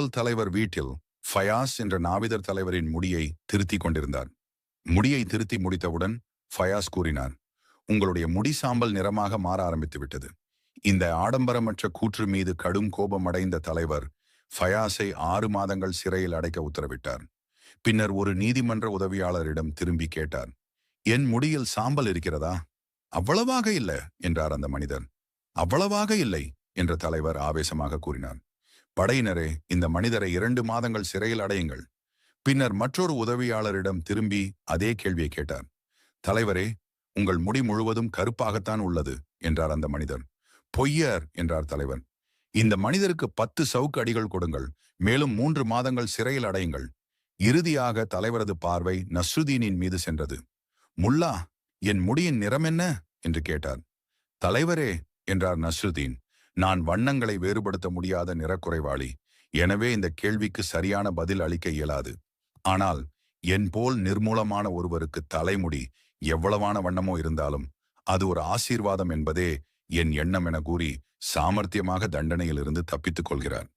கப்பல் தலைவர் வீட்டில் ஃபயாஸ் என்ற நாவிதர் தலைவரின் முடியை திருத்தி கொண்டிருந்தார். முடியை திருத்தி முடித்தவுடன் ஃபயாஸ் கூறினார் உங்களுடைய முடி சாம்பல் நிறமாக மாற ஆரம்பித்து விட்டது இந்த ஆடம்பரமற்ற கூற்று மீது கடும் கோபம் அடைந்த தலைவர் ஃபயாஸை ஆறு மாதங்கள் சிறையில் அடைக்க உத்தரவிட்டார். பின்னர் ஒரு நீதிமன்ற உதவியாளரிடம் திரும்பி கேட்டார் என் முடியில் சாம்பல் இருக்கிறதா? அவ்வளவாக இல்லை என்றார் அந்த மனிதர். அவ்வளவாக இல்லை என்ற தலைவர் ஆவேசமாக கூறினார். படையினரே இந்த மனிதரை இரண்டு மாதங்கள் சிறையில் அடையுங்கள். பின்னர் மற்றொரு உதவியாளரிடம் திரும்பி அதே கேள்வியை கேட்டார். தலைவரே உங்கள் முடி முழுவதும் கருப்பாகத்தான் உள்ளது என்றார் அந்த மனிதர். பொய்யர் என்றார் தலைவர் இந்த மனிதருக்கு பத்து சவுக்கு அடிகள் கொடுங்கள் மேலும் மூன்று மாதங்கள் சிறையில் அடையுங்கள். இறுதியாக தலைவரது பார்வை நஸ்ருதீனின் மீது சென்றது. முல்லா என் முடியின் நிறம் என்ன? என்று கேட்டார். தலைவரே என்றார் நஸ்ருதீன். நான் வண்ணங்களை வேறுபடுத்த முடியாத நிறக்குறைவாளி. எனவே இந்த கேள்விக்கு சரியான பதில் அளிக்க இயலாது. ஆனால் என் போல் நிர்மூலமான ஒருவருக்கு தலைமுடி எவ்வளவான வண்ணமோ இருந்தாலும் அது ஒரு ஆசீர்வாதம் என்பதே என் எண்ணம் என கூறி சாமர்த்தியமாக தண்டனையிலிருந்து தப்பித்துக் கொள்கிறார்.